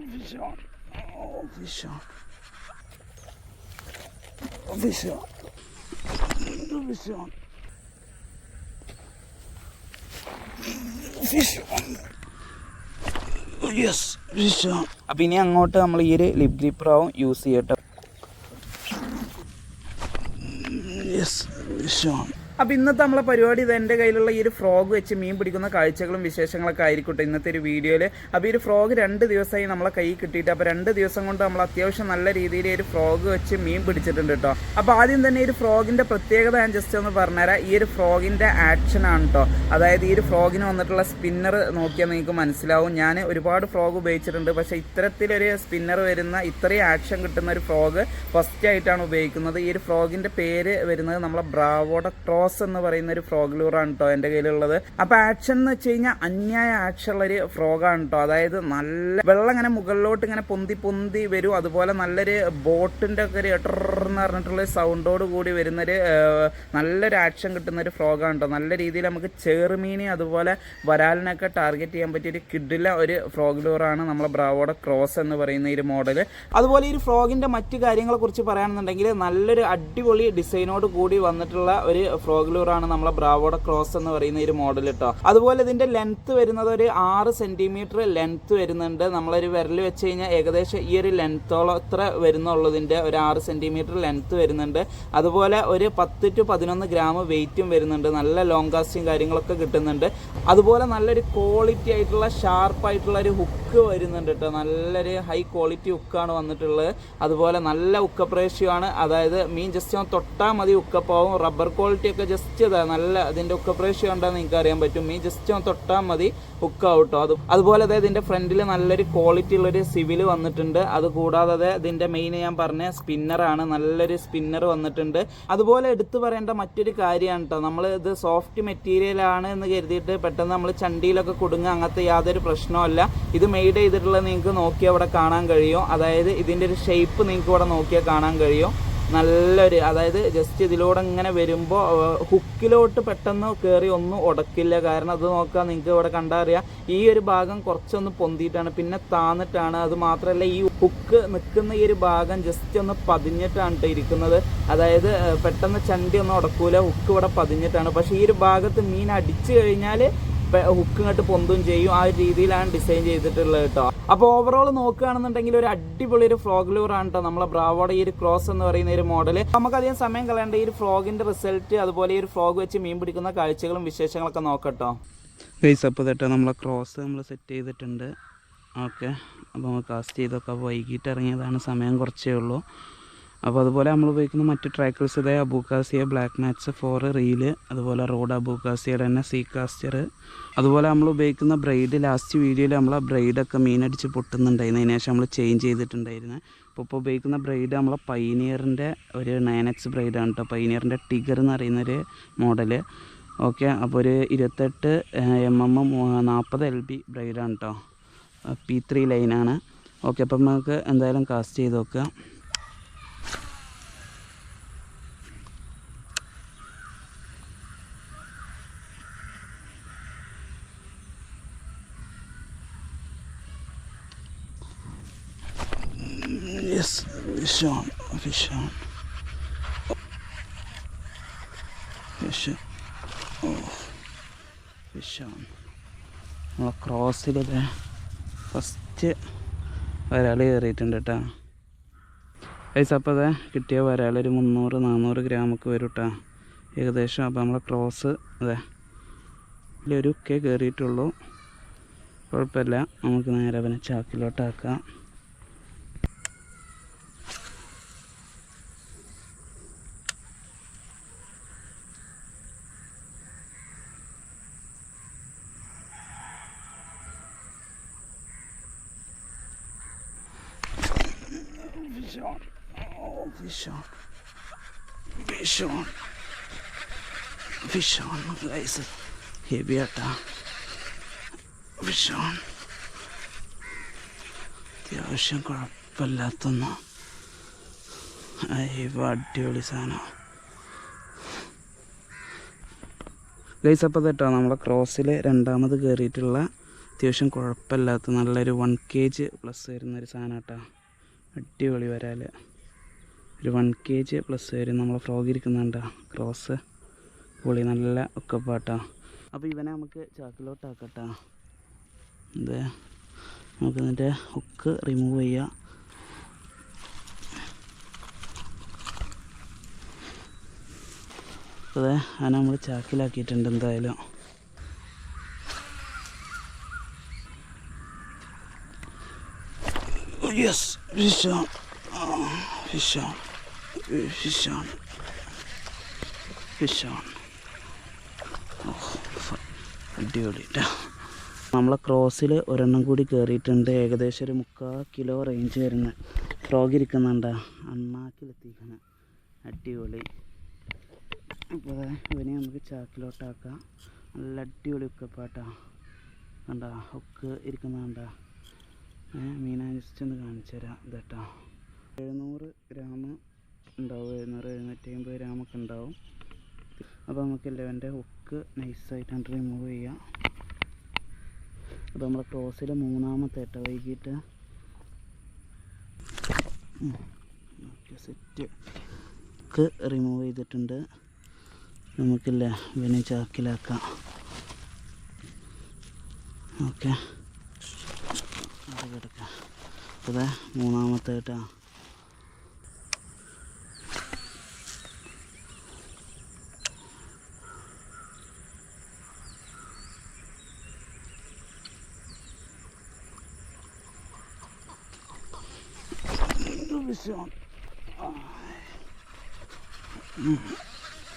Fish on. Oh, fish on. Fish on. Fish on. Fish on. Yes, fish on. അപ്പം ഇനി അങ്ങോട്ട് നമ്മൾ ഈ ഒരു ലിപ് ഗ്രിപ്പറാവും യൂസ് ചെയ്യട്ടെ യെസ് ഓൺ അപ്പോൾ ഇന്നത്തെ നമ്മളെ പരിപാടി ഇത് എന്റെ കയ്യിലുള്ള ഈ ഒരു ഫ്രോഗ് വെച്ച് മീൻ പിടിക്കുന്ന കാഴ്ചകളും വിശേഷങ്ങളൊക്കെ ആയിരിക്കട്ടെ ഇന്നത്തെ ഒരു വീഡിയോയിൽ അപ്പോൾ ഈ ഒരു ഫ്രോഗ് രണ്ട് ദിവസമായി നമ്മളെ കൈ കിട്ടിയിട്ട് അപ്പോൾ രണ്ട് ദിവസം കൊണ്ട് നമ്മൾ അത്യാവശ്യം നല്ല രീതിയിൽ ഒരു ഫ്രോഗ് വെച്ച് മീൻ പിടിച്ചിട്ടുണ്ട് കേട്ടോ അപ്പോൾ ആദ്യം തന്നെ ഈ ഒരു ഫ്രോഗിന്റെ പ്രത്യേകത ഞാൻ ജസ്റ്റ് ഒന്ന് പറഞ്ഞുതരാം. ഈ ഒരു ഫ്രോഗിന്റെ ആക്ഷൻ ആണ് കേട്ടോ അതായത് ഈ ഒരു ഫ്രോഗിന് വന്നിട്ടുള്ള സ്പിന്നർ നോക്കിയാൽ നിങ്ങൾക്ക് മനസ്സിലാവും. ഞാൻ ഒരുപാട് ഫ്രോഗ് ഉപയോഗിച്ചിട്ടുണ്ട്. പക്ഷേ ഇത്തരത്തിലൊരു സ്പിന്നർ വരുന്ന ഇത്രയും ആക്ഷൻ കിട്ടുന്ന ഒരു ഫ്രോഗ് ഫസ്റ്റ് ആയിട്ടാണ് ഉപയോഗിക്കുന്നത്. ഈ ഒരു ഫ്രോഗിന്റെ പേര് വരുന്നത് നമ്മളെ ബ്രാവോടെ ക്രോസ് എന്ന് പറയുന്ന ഒരു ഫ്രോഗ് ലൂറാണ് കേട്ടോ എന്റെ കയ്യിലുള്ളത്. അപ്പോൾ ആക്ഷൻ എന്ന് വെച്ച് കഴിഞ്ഞാൽ അന്യായ ആക്ഷൻ ഉള്ള ഒരു ഫ്രോഗാണ് കേട്ടോ അതായത് നല്ല വെള്ളം ഇങ്ങനെ മുകളിലോട്ട് ഇങ്ങനെ പൊന്തി പൊന്തി വരും. അതുപോലെ നല്ലൊരു ബോട്ടിന്റെ ഒക്കെ ഒരു എട്ടർന്ന് പറഞ്ഞിട്ടുള്ള സൗണ്ടോട് കൂടി വരുന്നൊരു നല്ലൊരു ആക്ഷൻ കിട്ടുന്ന ഒരു ഫ്രോഗാണ് കേട്ടോ നല്ല രീതിയിൽ നമുക്ക് ചെറുമീനി അതുപോലെ വരാലിനൊക്കെ ടാർഗറ്റ് ചെയ്യാൻ പറ്റിയ ഒരു കിഡില ഒരു ഫ്രോഗ് ലൂറാണ് നമ്മളെ ബ്രാവോടെ ക്രോസ് എന്ന് പറയുന്ന ഈ മോഡൽ അതുപോലെ ഈ ഫ്രോഗിന്റെ മറ്റു കാര്യങ്ങളെ കുറിച്ച് പറയുകയാണെന്നുണ്ടെങ്കിൽ നല്ലൊരു അടിപൊളി ഡിസൈനോട് കൂടി വന്നിട്ടുള്ള ഒരു ലൂറാണ് നമ്മളെ ബ്രാവോഡ ക്രോസ് എന്ന് പറയുന്ന ഒരു മോഡൽ കേട്ടോ അതുപോലെ ഇതിന്റെ ലെങ്ത് വരുന്നത് ഒരു ആറ് സെന്റിമീറ്റർ ലെങ്ത്ത് വരുന്നുണ്ട്. നമ്മളൊരു വിരൽ വെച്ച് കഴിഞ്ഞാൽ ഏകദേശം ഈ ഒരു ലെങ്ത്തോളം അത്ര വരുന്നുള്ളതിന്റെ ഒരു ആറ് സെന്റിമീറ്റർ ലെങ്ത് വരുന്നുണ്ട്. അതുപോലെ ഒരു പത്ത് ടു പതിനൊന്ന് ഗ്രാം വെയിറ്റും വരുന്നുണ്ട്. നല്ല ലോങ് കാസ്റ്റും കാര്യങ്ങളൊക്കെ കിട്ടുന്നുണ്ട്. അതുപോലെ നല്ലൊരു ക്വാളിറ്റി ആയിട്ടുള്ള ഷാർപ്പായിട്ടുള്ള ഒരു ഹുക്ക് വരുന്നുണ്ട് കേട്ടോ നല്ലൊരു ഹൈ ക്വാളിറ്റി ഉക്കാണ് വന്നിട്ടുള്ളത്. അതുപോലെ നല്ല ഉക്കപ്പ് റേഷ്യോ അതായത് മീൻ ജസ്റ്റ് ഒന്ന് തൊട്ടാൽ മതി ഉക്കപ്പാവും. റബ്ബർ ക്വാളിറ്റി ഒക്കെ ജസ്റ്റ് ഇതാ നല്ല അതിന്റെ ഉക്കപ്പ് റേഷ്യോ ഉണ്ടെന്ന് നിങ്ങൾക്ക് അറിയാൻ പറ്റും. മീൻ ജസ്റ്റ് ഒന്ന് തൊട്ടാൽ മതി ഉക്കാവും കേട്ടോ അത് അതുപോലെ അതായത് ഇതിന്റെ ഫ്രണ്ടിൽ നല്ലൊരു ക്വാളിറ്റി ഉള്ളൊരു സിവിൽ വന്നിട്ടുണ്ട്. അത് കൂടാതെ അതെ ഇതിന്റെ മെയിൻ ഞാൻ പറഞ്ഞ സ്പിന്നറാണ് നല്ലൊരു സ്പിന്നർ വന്നിട്ടുണ്ട്. അതുപോലെ എടുത്തു പറയേണ്ട മറ്റൊരു കാര്യമാണ് കേട്ടോ നമ്മൾ ഇത് സോഫ്റ്റ് മെറ്റീരിയൽ ആണ് എന്ന് കരുതിയിട്ട് പെട്ടെന്ന് നമ്മൾ ചണ്ടിയിലൊക്കെ കുടുങ്ങുക അങ്ങനത്തെ യാതൊരു പ്രശ്നമല്ല ഇത് മെയ്ഡ് ചെയ്തിട്ടുള്ളത് നിങ്ങൾക്ക് നോക്കിയാൽ അവിടെ കാണാൻ കഴിയും. അതായത് ഇതിന്റെ ഒരു ഷേപ്പ് നിങ്ങൾക്ക് ഇവിടെ നോക്കിയാൽ കാണാൻ കഴിയും. നല്ലൊരു അതായത് ജസ്റ്റ് ഇതിലൂടെ ഇങ്ങനെ വരുമ്പോൾ ഹുക്കിലോട്ട് പെട്ടെന്ന് കയറി ഒന്നും ഉടക്കില്ല കാരണം അത് നോക്കുക നിങ്ങൾക്ക് ഇവിടെ കണ്ടാൽ അറിയാം. ഈ ഒരു ഭാഗം കുറച്ചൊന്ന് പൊന്തിയിട്ടാണ് പിന്നെ താന്നിട്ടാണ്. അത് മാത്രമല്ല ഈ ഹുക്ക് നിൽക്കുന്ന ഈ ഒരു ഭാഗം ജസ്റ്റ് ഒന്ന് പതിഞ്ഞിട്ടാണ് ട്ടോ ഇരിക്കുന്നത്. അതായത് പെട്ടെന്ന് ചണ്ടി ഒന്നും ഉടക്കൂല ഹുക്ക് ഇവിടെ പതിഞ്ഞിട്ടാണ്. പക്ഷേ ഈ ഒരു ഭാഗത്ത് മീൻ അടിച്ചു കഴിഞ്ഞാൽ ഹുക്ക് ഇങ്ങോട്ട് പൊന്തും ചെയ്യും. ആ ഒരു രീതിയിലാണ് ഡിസൈൻ ചെയ്തിട്ടുള്ളത് കേട്ടോ അപ്പോൾ ഓവറോൾ നോക്കുകയാണെന്നുണ്ടെങ്കിൽ ഒരു അടിപൊളി ഒരു ഫ്രോഗ് ആണ് കേട്ടോ നമ്മളെ ബ്രാവോടെ ഈ ഒരു ക്രോസ് എന്ന് പറയുന്ന ഒരു മോഡൽ നമുക്കധികം സമയം കളയേണ്ട ഈ ഒരു ഫ്രോഗിന്റെ റിസൾട്ട് അതുപോലെ ഈ ഒരു ഫ്രോഗ് വെച്ച് മീൻ പിടിക്കുന്ന കാഴ്ചകളും വിശേഷങ്ങളൊക്കെ നോക്കട്ടോ ഗൈസ് അപ്പോൾ നമ്മളെ ക്രോസ് നമ്മൾ സെറ്റ് ചെയ്തിട്ടുണ്ട്. ഓക്കെ. അപ്പോൾ നമ്മൾ കാസ്റ്റ് ചെയ്തൊക്കെ വൈകിട്ട് ഇറങ്ങിയതാണ് സമയം കുറച്ചേ ഉള്ളൂ. അപ്പോൾ അതുപോലെ നമ്മൾ ഉപയോഗിക്കുന്ന മറ്റ് ട്രാക്കേഴ്സ് ഇതേ അബൂക്കാസിയ ബ്ലാക്ക് മാറ്റ്സ് ഫോർ റീൽ അതുപോലെ റോഡ് അബൂക്കാസിയുടെ തന്നെ സീ കാസ്റ്റർ അതുപോലെ നമ്മൾ ഉപയോഗിക്കുന്ന ബ്രൈഡ് ലാസ്റ്റ് വീഡിയോയിൽ നമ്മൾ ആ ബ്രൈഡൊക്കെ മീനടിച്ച് പൊട്ടുന്നുണ്ടായിരുന്നു. അതിന് ശേഷം നമ്മൾ ചേഞ്ച് ചെയ്തിട്ടുണ്ടായിരുന്നു. അപ്പോൾ ഇപ്പോൾ ഉപയോഗിക്കുന്ന ബ്രൈഡ് നമ്മളെ പൈനിയറിന്റെ ഒരു നയൻ എക്സ് ബ്രൈഡാണ് കേട്ടോ പൈനിയറിന്റെ ടിഗർ എന്ന് പറയുന്നൊരു മോഡൽ ഓക്കെ അപ്പോൾ ഒരു ഇരുപത്തെട്ട് എം എം നാൽപ്പത് എൽ ബി ബ്രൈഡാണ് കേട്ടോ പി ത്രീ ലൈനാണ് ഓക്കെ അപ്പം നമുക്ക് എന്തായാലും കാസ്റ്റ് ചെയ്ത് നോക്കുക Fish on, fish on. Fish, oh, fish on. നമ്മളെ ക്രോസിലത് ഫസ്റ്റ് വരാൾ കയറിയിട്ടുണ്ട് കേട്ടോ പൈസ അപ്പോൾ അതെ കിട്ടിയ വരാൾ ഒരു മുന്നൂറ് നാന്നൂറ് ഗ്രാമൊക്കെ വരും കേട്ടോ ഏകദേശം അപ്പോൾ നമ്മളെ ക്രോസ് അതെ ഇതിലൊരു ഒക്കെ കയറിയിട്ടുള്ളൂ കുഴപ്പമില്ല. നമുക്ക് നേരെ അവനെ ചാക്കിലോട്ടാക്കാം Fish on. Oh, fish on. Fish on. Fish on, guys. Heavy ആട്ടാ ഓൺ അത്യാവശ്യം കുഴപ്പമില്ലാത്തൊന്ന് അയ്യോ അടിപൊളി സാധനം ഗൈസ് അപ്പോൾ കേട്ടോ നമ്മളെ ക്രോസിൽ രണ്ടാമത് കയറിയിട്ടുള്ള അത്യാവശ്യം കുഴപ്പമില്ലാത്ത നല്ലൊരു വൺ കെ ജി പ്ലസ് വരുന്നൊരു സാധനം കേട്ടോ അടിപൊളി വരാൽ ഒരു വൺ കെ ജി പ്ലസ് വരും. നമ്മൾ ഫ്രോഗ് ഇരിക്കുന്നുണ്ടോ? ക്രോസ് പൊളി നല്ല ഒക്കെ പാട്ടാ. അപ്പോൾ ഇവനെ നമുക്ക് ചാക്കിലോട്ടാക്കട്ടാ അതെ നമുക്ക് ഇതിന്റെ ഹുക്ക് റിമൂവ് ചെയ്യാം. അതെ അതിനെ നമ്മൾ ചാക്കിലാക്കിയിട്ടുണ്ട് എന്തായാലും. യെസ് ഫിഷാണ് ഫിഷാണ് ഫിഷാണ് ഫിഷാണ് അടിപൊളി. നമ്മളെ ക്രോസിൽ ഒരെണ്ണം കൂടി കയറിയിട്ടുണ്ട് ഏകദേശം ഒരു മുക്കാൽ കിലോ റേഞ്ച് വരുന്ന ഫ്രോഗ് ഇരിക്കുന്നുണ്ട്. അണ്ണാക്കിലെത്തിക്കണം അടിപൊളി. അപ്പോൾ ഇവനെ നമുക്ക് ചാക്കിലോട്ടാക്കാം. നല്ല അടിപൊളി ഉക്കപ്പാട്ടാ കണ്ട ഹുക്ക് ഇരിക്കുന്ന ഏഹ് മീനാ ഒന്ന് കാണിച്ചു തരാം ഇതേട്ടാ. എഴുന്നൂറ് ഗ്രാം ഉണ്ടാവും. എഴുന്നൂറ് എഴുന്നൂറ്റി അമ്പത് ഗ്രാമൊക്കെ ഉണ്ടാവും. അപ്പോൾ നമുക്ക് ലെവന്റെ ഹുക്ക് നൈസായിട്ട് റിമൂവ് ചെയ്യാം. അപ്പോൾ നമ്മളെ ക്രോസിൽ മൂന്നാമത്തെ ഇട്ട വൈകിട്ട്. സെറ്റ് ഹുക്ക് റിമൂവ് ചെയ്തിട്ടുണ്ട്. നമുക്കില്ലേ ഇവനെ ചാക്കിലാക്കാം. ഓക്കെ. അത് കിടക്കാം അതെ മൂന്നാമത്തെ കേട്ടോ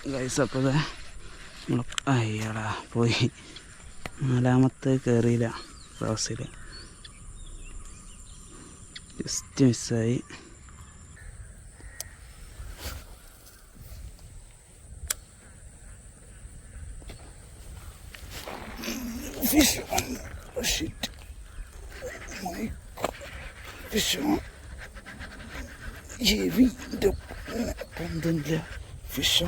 ഗൈസ് അപ്പോൾ അയ്യടാ പോയി. നാലാമത്തെ കയറിയില്ല ക്ലാസ്സിൽ ജസ്റ്റ് മിസ്സായി Fish on. Oh shit. My fish on. ജീവിന്റെ പൊന്തില്ല ഫിഷോ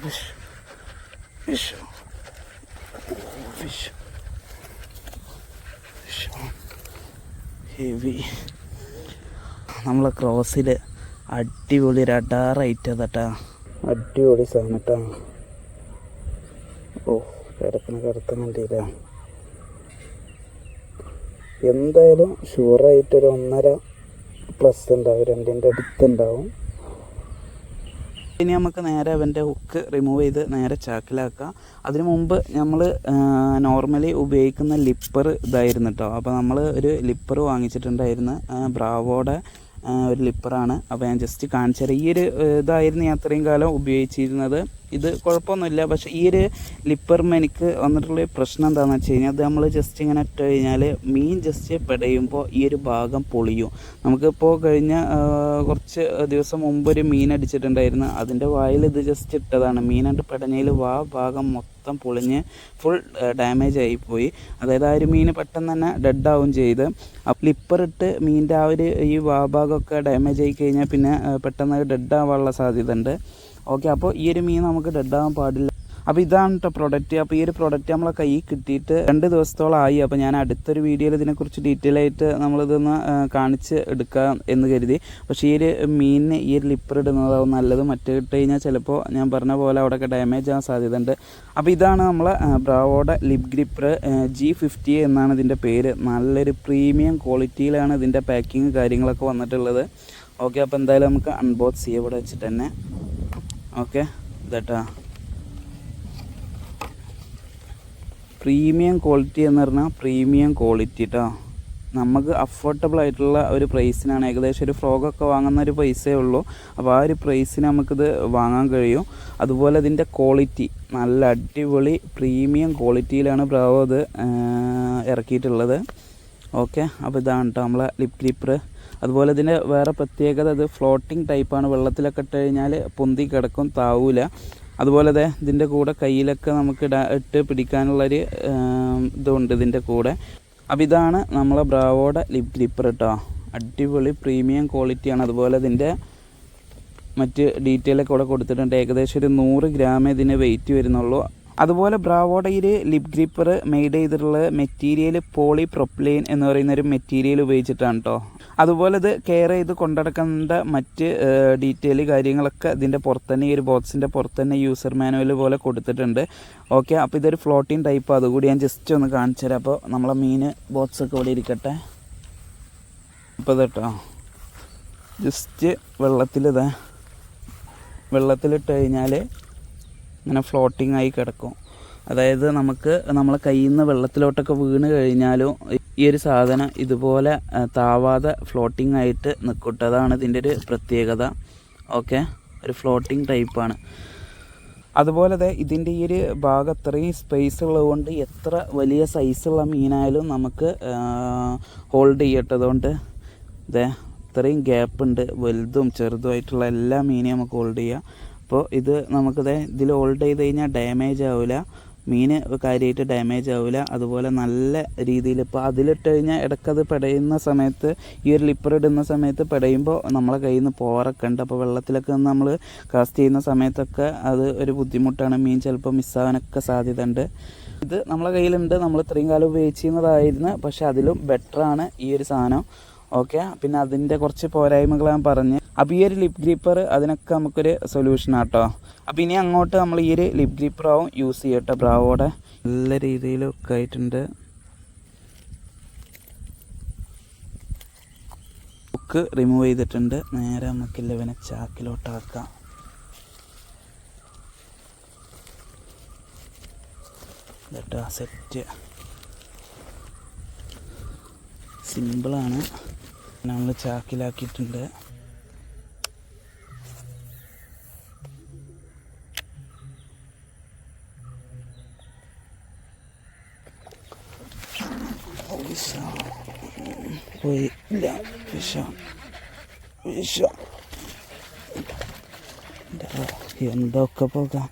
ഫിഷ് ഫിഷോ ഫിഷ് ഫിഷോ ഹെവി. നമ്മൾ ക്രോസിൽ അടിപൊളി റഡാർ അടാറൈറ്റ് അതട്ടാ. അടിപൊളി സാധനം കേട്ടാ ഓ കിടക്കണ കിടക്കുന്നുണ്ടില്ല എന്തായാലും ഷുവറായിട്ടൊരു ഒന്നര പ്ലസ് ഉണ്ടാവും രണ്ടിന്റെ അടുത്തുണ്ടാവും ഇനി നമുക്ക് നേരെ അവന്റെ ഹുക്ക് റിമൂവ് ചെയ്ത് നേരെ ചാക്കിലാക്കാം. അതിനു മുമ്പ് നമ്മൾ നോർമലി ഉപയോഗിക്കുന്ന ലിപ്പർ ഇതായിരുന്നു കേട്ടോ അപ്പോൾ നമ്മൾ ഒരു ലിപ്പർ വാങ്ങിച്ചിട്ടുണ്ടായിരുന്നു. ബ്രാവോടെ ഒരു ലിപ്പറാണ് അപ്പോൾ ഞാൻ ജസ്റ്റ് കാണിച്ചു തരാം ഈ ഒരു ഇതായിരുന്നു ഞാൻ അത്രയും കാലം ഉപയോഗിച്ചിരുന്നത്. ഇത് കുഴപ്പമൊന്നുമില്ല. പക്ഷേ ഈ ഒരു ലിപ്പർ എനിക്ക് വന്നിട്ടുള്ള പ്രശ്നം എന്താണെന്ന് വെച്ച് കഴിഞ്ഞാൽ അത് നമ്മൾ ജസ്റ്റ് ഇങ്ങനെ ഇട്ട് കഴിഞ്ഞാൽ മീൻ ജസ്റ്റ് പെടയുമ്പോൾ ഈ ഒരു ഭാഗം പൊളിയും. നമുക്കിപ്പോൾ കഴിഞ്ഞ കുറച്ച് ദിവസം മുമ്പ് ഒരു മീൻ അടിച്ചിട്ടുണ്ടായിരുന്നു. അതിന്റെ വായിൽ ഇത് ജസ്റ്റ് ഇട്ടതാണ്. മീനായിട്ട് പെടഞ്ഞതിൽ വാ ഭാഗം മൊത്തം പൊളിഞ്ഞ് ഫുൾ ഡാമേജ് ആയിപ്പോയി അതായത് ആ ഒരു മീൻ പെട്ടെന്ന് തന്നെ ഡെഡ് ആവും ചെയ്ത്. അപ്പോൾ ലിപ്പറിട്ട് മീനിന്റെ ആ ഒരു ഈ വാ ഭാഗമൊക്കെ ഡാമേജ് ആയി കഴിഞ്ഞാൽ പിന്നെ പെട്ടെന്ന് ഡെഡ് ആവാനുള്ള സാധ്യത ഉണ്ട്. ഓക്കെ അപ്പോൾ ഈ ഒരു മീൻ നമുക്ക് ഡെഡ് ആവാൻ പാടില്ല. അപ്പോൾ ഇതാണ് കേട്ടോ പ്രൊഡക്റ്റ് അപ്പോൾ ഈ ഒരു പ്രൊഡക്റ്റ് നമ്മളെ കയ്യിൽ കിട്ടിയിട്ട് രണ്ട് ദിവസത്തോളം ആയി. അപ്പോൾ ഞാൻ അടുത്തൊരു വീഡിയോയിൽ ഇതിനെക്കുറിച്ച് ഡീറ്റെയിൽ ആയിട്ട് നമ്മളിതൊന്ന് കാണിച്ച് എടുക്കാം എന്ന് കരുതി. പക്ഷേ ഈ ഒരു മീനിന് ഈ ഒരു ലിപ്പർ ഇടുന്നതാവും നല്ലത് മറ്റേ ഇട്ട് കഴിഞ്ഞാൽ ചിലപ്പോൾ ഞാൻ പറഞ്ഞ പോലെ അവിടെയൊക്കെ ഡാമേജ് ആവാൻ സാധ്യതയുണ്ട്. അപ്പോൾ ഇതാണ് നമ്മളെ ബ്രാവോടെ ലിപ് ഗ്രിപ്പർ ജി ഫിഫ്റ്റി എന്നാണ് ഇതിന്റെ പേര്. നല്ലൊരു പ്രീമിയം ക്വാളിറ്റിയിലാണ് ഇതിന്റെ പാക്കിങ് കാര്യങ്ങളൊക്കെ വന്നിട്ടുള്ളത്. ഓക്കെ അപ്പോൾ എന്തായാലും നമുക്ക് അൺബോക്സ് ചെയ്യാം ഇവിടെ വെച്ചിട്ട് തന്നെ. ഓക്കെ. ഇതട്ടാ. പ്രീമിയം ക്വാളിറ്റി എന്ന് പറഞ്ഞാൽ പ്രീമിയം ക്വാളിറ്റി കേട്ടോ നമുക്ക് അഫോർഡബിൾ ആയിട്ടുള്ള ഒരു പ്രൈസിനാണ് ഏകദേശം ഒരു ഫ്രോഗൊക്കെ വാങ്ങുന്ന ഒരു പൈസയേ ഉള്ളൂ. അപ്പോൾ ആ ഒരു പ്രൈസിന് നമുക്കിത് വാങ്ങാൻ കഴിയും. അതുപോലെ ഇതിന്റെ ക്വാളിറ്റി നല്ല അടിപൊളി പ്രീമിയം ക്വാളിറ്റിയിലാണ് ബ്രാവോ ഇത് ഇറക്കിയിട്ടുള്ളത്. ഓക്കെ. അപ്പോൾ ഇതാണ് കേട്ടോ നമ്മളെ ലിപ് ഗ്രിപ്പർ അതുപോലെ ഇതിന്റെ വേറെ പ്രത്യേകത ഇത് ഫ്ലോട്ടിംഗ് ടൈപ്പാണ് വെള്ളത്തിലൊക്കെ ഇട്ട് കഴിഞ്ഞാൽ പൊന്തി കിടക്കും താവൂല. അതുപോലെ തന്നെ ഇതിന്റെ കൂടെ കയ്യിലൊക്കെ നമുക്ക് ഇടാ ഇട്ട് പിടിക്കാനുള്ളൊരു ഇതുണ്ട് ഇതിന്റെ കൂടെ. അപ്പോൾ ഇതാണ് നമ്മളെ ബ്രാവോടെ ലിപ് ഗ്രിപ്പർ കേട്ടോ അടിപൊളി പ്രീമിയം ക്വാളിറ്റിയാണ് അതുപോലെ ഇതിന്റെ മറ്റ് ഡീറ്റെയിലൊക്കെ ഇവിടെ കൊടുത്തിട്ടുണ്ട്. ഏകദേശം ഒരു നൂറ് ഗ്രാമേ ഇതിന് വെയിറ്റ് വരുന്നുള്ളൂ. അതുപോലെ ബ്രാവോഡയിൽ ലിപ് ഗ്രിപ്പർ മെയ്ഡ് ചെയ്തിട്ടുള്ള മെറ്റീരിയൽ പോളി പ്രൊപ്ലെയിൻ എന്ന് പറയുന്ന ഒരു മെറ്റീരിയൽ ഉപയോഗിച്ചിട്ടാണ് കേട്ടോ അതുപോലെ ഇത് കെയർ ചെയ്ത് കൊണ്ടുനടക്കേണ്ട മറ്റ് ഡീറ്റെയിൽ കാര്യങ്ങളൊക്കെ ഇതിന്റെ പുറത്ത് തന്നെ ഈ ഒരു ബോക്സിന്റെ പുറത്ത് തന്നെ യൂസർ മാനുവൽ പോലെ കൊടുത്തിട്ടുണ്ട്. ഓക്കെ അപ്പോൾ ഇതൊരു ഫ്ലോട്ടിങ് ടൈപ്പ് അതുകൂടി ഞാൻ ജസ്റ്റ് ഒന്ന് കാണിച്ചു തരാം. അപ്പോൾ നമ്മളെ മീൻ ബോക്സ് ഒക്കെ ഇവിടെ ഇരിക്കട്ടെ. അപ്പോൾ ഇതട്ടോ ജസ്റ്റ് വെള്ളത്തിലിതാ. വെള്ളത്തിലിട്ട് കഴിഞ്ഞാൽ ഇങ്ങനെ ഫ്ലോട്ടിംഗ് ആയി കിടക്കും. അതായത് നമുക്ക് നമ്മളെ കയ്യിൽ നിന്ന് വെള്ളത്തിലോട്ടൊക്കെ വീണ് കഴിഞ്ഞാലും ഈ ഒരു സാധനം ഇതുപോലെ താവാതെ ഫ്ലോട്ടിംഗ് ആയിട്ട് നിൽക്കട്ടെ അതാണ് ഇതിന്റെ ഒരു പ്രത്യേകത. ഓക്കെ ഒരു ഫ്ലോട്ടിംഗ് ടൈപ്പാണ് അതുപോലെ തന്നെ ഇതിന്റെ ഈ ഒരു ഭാഗം അത്രയും സ്പേസ് ഉള്ളതുകൊണ്ട് എത്ര വലിയ സൈസുള്ള മീനായാലും നമുക്ക് ഹോൾഡ് ചെയ്യട്ടതുകൊണ്ട് ഇതേ ഇത്രയും ഗ്യാപ്പ് ഉണ്ട്. വലുതും ചെറുതുമായിട്ടുള്ള എല്ലാ മീനെയും നമുക്ക് ഹോൾഡ് ചെയ്യാം. അപ്പോൾ ഇത് നമുക്കിത് ഇതിൽ ഹോൾഡ് ചെയ്ത് കഴിഞ്ഞാൽ ഡാമേജ് ആവില്ല മീന് കാര്യമായിട്ട് ഡാമേജ് ആവില്ല അതുപോലെ നല്ല രീതിയിൽ ഇപ്പോൾ അതിലിട്ട് കഴിഞ്ഞാൽ ഇടയ്ക്കത് പെടയുന്ന സമയത്ത് ഈ ഒരു ലിപ്പർ ഇടുന്ന സമയത്ത് പെടയുമ്പോൾ നമ്മളെ കയ്യിൽ നിന്ന് പോറൊക്കെ ഉണ്ട്. അപ്പോൾ വെള്ളത്തിലൊക്കെ നിന്ന് നമ്മൾ കാസ്റ്റ് ചെയ്യുന്ന സമയത്തൊക്കെ അത് ഒരു ബുദ്ധിമുട്ടാണ്. മീൻ ചിലപ്പോൾ മിസ്സാവാനൊക്കെ സാധ്യത ഉണ്ട് ഇത് നമ്മളെ കയ്യിലുണ്ട്. നമ്മൾ ഇത്രയും കാലം ഉപയോഗിച്ചിരുന്നതായിരുന്നു. പക്ഷെ അതിലും ബെറ്ററാണ് ഈ ഒരു സാധനം. ഓക്കെ. പിന്നെ അതിന്റെ കുറച്ച് പോരായ്മകൾ ഞാൻ പറഞ്ഞ്. അപ്പോൾ ഈ ഒരു ലിപ് ഗ്രീപ്പർ അതിനൊക്കെ നമുക്കൊരു സൊല്യൂഷൻ ആട്ടോ. അപ്പോൾ ഇനി അങ്ങോട്ട് നമ്മൾ ഈ ഒരു ലിപ് ഗ്രീപ്പറാവും യൂസ് ചെയ്യട്ടെ ബ്രാവോടെ. നല്ല രീതിയിലൊക്കെ ആയിട്ടുണ്ട്. ബുക്ക് റിമൂവ് ചെയ്തിട്ടുണ്ട്. നേരെ നമുക്ക് ലെവനെ ചാക്കിലോട്ടാക്കാം കേട്ടോ സെറ്റ് സിമ്പിളാണ് നമ്മൾ ചാക്കിലാക്കിയിട്ടുണ്ട്. പോയി. ഇല്ല വിഷം വിഷം. എന്തൊക്കെ പോകാം.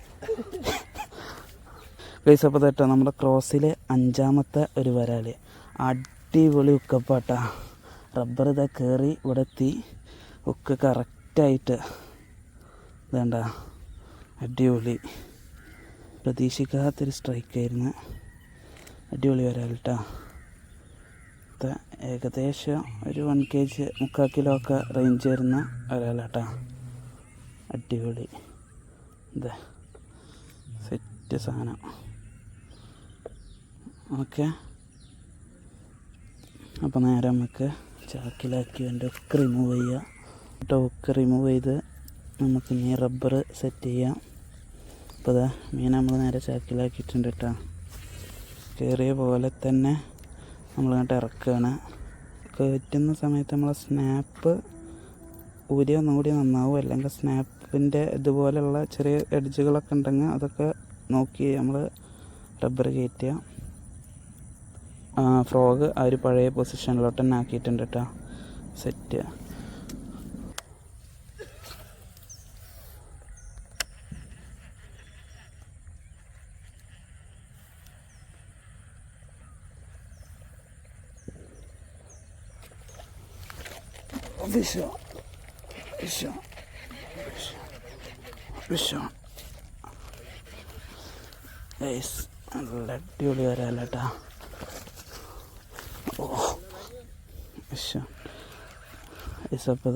പൈസ അപ്പോൾ തട്ടോ നമ്മുടെ ക്രോസിലെ അഞ്ചാമത്തെ ഒരു വരാൽ അടിപൊളി ഉക്കപ്പാട്ടാ. റബ്ബർ ഇതാ കയറി ഇവിടെ എത്തി ഒക്കെ കറക്റ്റായിട്ട് ഇതേണ്ട. അടിപൊളി. പ്രതീക്ഷിക്കാത്തൊരു സ്ട്രൈക്കായിരുന്നു അടിപൊളി വരാലിട്ടാ ഏകദേശം ഒരു വൺ കെ ജി മുക്കാൽ കിലോ ഒക്കെ റേഞ്ച് വരുന്ന വരാലാട്ടാ അടിപൊളി. ഇത്. സെറ്റ് സാധനം ഓക്കെ. അപ്പോൾ നേരെ നമുക്ക് ചാക്കിലാക്കി അതിന്റെ ഒക്കെ റിമൂവ് ചെയ്യുക. കേട്ടോ ഒക്കെ റിമൂവ് ചെയ്ത് നമുക്ക് ഇനി റബ്ബർ സെറ്റ് ചെയ്യാം. അപ്പോൾ ഇതാ മീൻ നമ്മൾ നേരെ ചാക്കിലാക്കിയിട്ടുണ്ട് കേട്ടോ. കയറിയ പോലെ തന്നെ നമ്മളിങ്ങോട്ട് ഇറക്കുകയാണ്. കയറ്റുന്ന സമയത്ത് നമ്മളെ സ്നാപ്പ് ഊരി ഒന്നുകൂടി നന്നാവും. അല്ലെങ്കിൽ സ്നാപ്പിന്റെ ഇതുപോലെയുള്ള ചെറിയ എഡ്ജുകളൊക്കെ ഉണ്ടെങ്കിൽ അതൊക്കെ നോക്കി നമ്മൾ റബ്ബർ കയറ്റുക. ഫ്രോഗ് ആ ഒരു പഴയ പൊസിഷനിലോട്ട് തന്നെ ആക്കിയിട്ടുണ്ട് കേട്ടോ സെറ്റ്. വിഷ. ഗൈസ് നല്ല അടിപൊളി വരാലട്ടാ ഓ വിഷ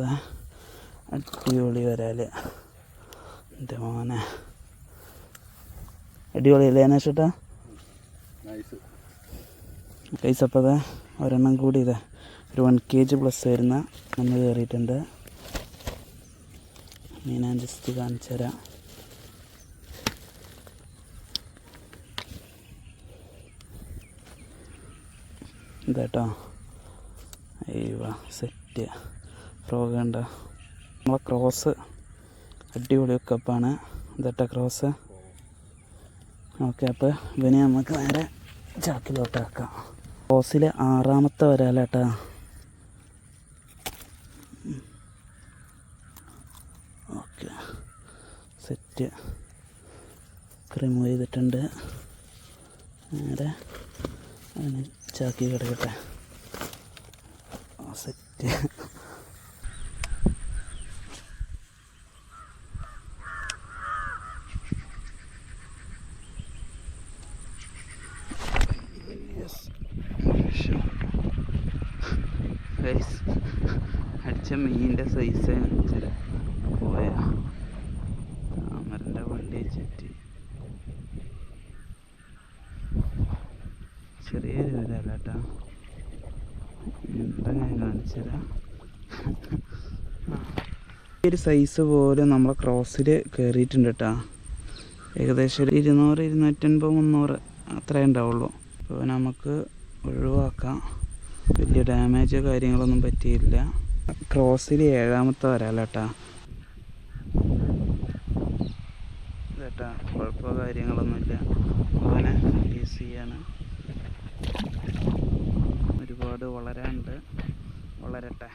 ദാ അടിപൊളി വരാൽ എന്റെ മോനെ. അടിപൊളിയല്ലേ അപ്പോൾ ദാ ഒരെണ്ണം കൂടി ഇതാ. ഒരു വൺ കെ ജി പ്ലസ് വരുന്ന നമ്മൾ കയറിയിട്ടുണ്ട്. ഞാൻ ജസ്റ്റ് കാണിച്ചു തരാം. ഇതാട്ടോ അയ്യോ സെറ്റ് ഫ്രോഗ് നമ്മളെ ക്രോസ് അടിപൊളി കപ്പാണ് ഇതട്ട ക്രോസ് ഓക്കെ അപ്പോൾ ഇവനെ നമുക്ക് നേരെ ചാക്കിലോട്ടാക്കാം ക്രോസിലെ ആറാമത്തെ വരാലേട്ടാ. ഓക്കെ സെറ്റ് റിമൂവ് ചെയ്തിട്ടുണ്ട്. നേരെ അതിന് ചാക്കി കിടക്കട്ടെ. സെറ്റ് അടിച്ച മീനിന്റെ സൈസ് പോയാ താമരന്റെ വണ്ടി വെച്ചിട്ട്. ചെറിയൊരു കേട്ടോ എന്താ ഞാൻ കാണിച്ചുതരാം ഒരു സൈസ് പോലും നമ്മളെ ക്രോസിൽ കയറിയിട്ടുണ്ട് കേട്ടോ ഏകദേശം ഒരു ഇരുന്നൂറ് ഇരുന്നൂറ്റൻപത് മുന്നൂറ് അത്രേ ഉണ്ടാവുള്ളൂ. അപ്പോൾ നമുക്ക് ഒഴിവാക്കാം. വലിയ ഡാമേജോ കാര്യങ്ങളൊന്നും പറ്റിയില്ല. ക്രോസിൽ ഏഴാമത്തെ വരാല കേട്ടാ ഇതേട്ടാ കുഴപ്പമോ കാര്യങ്ങളൊന്നുമില്ല. അവനെ ഈസിയാണ്. ഒരുപാട് വളരാനുണ്ട്. വളരട്ടെ.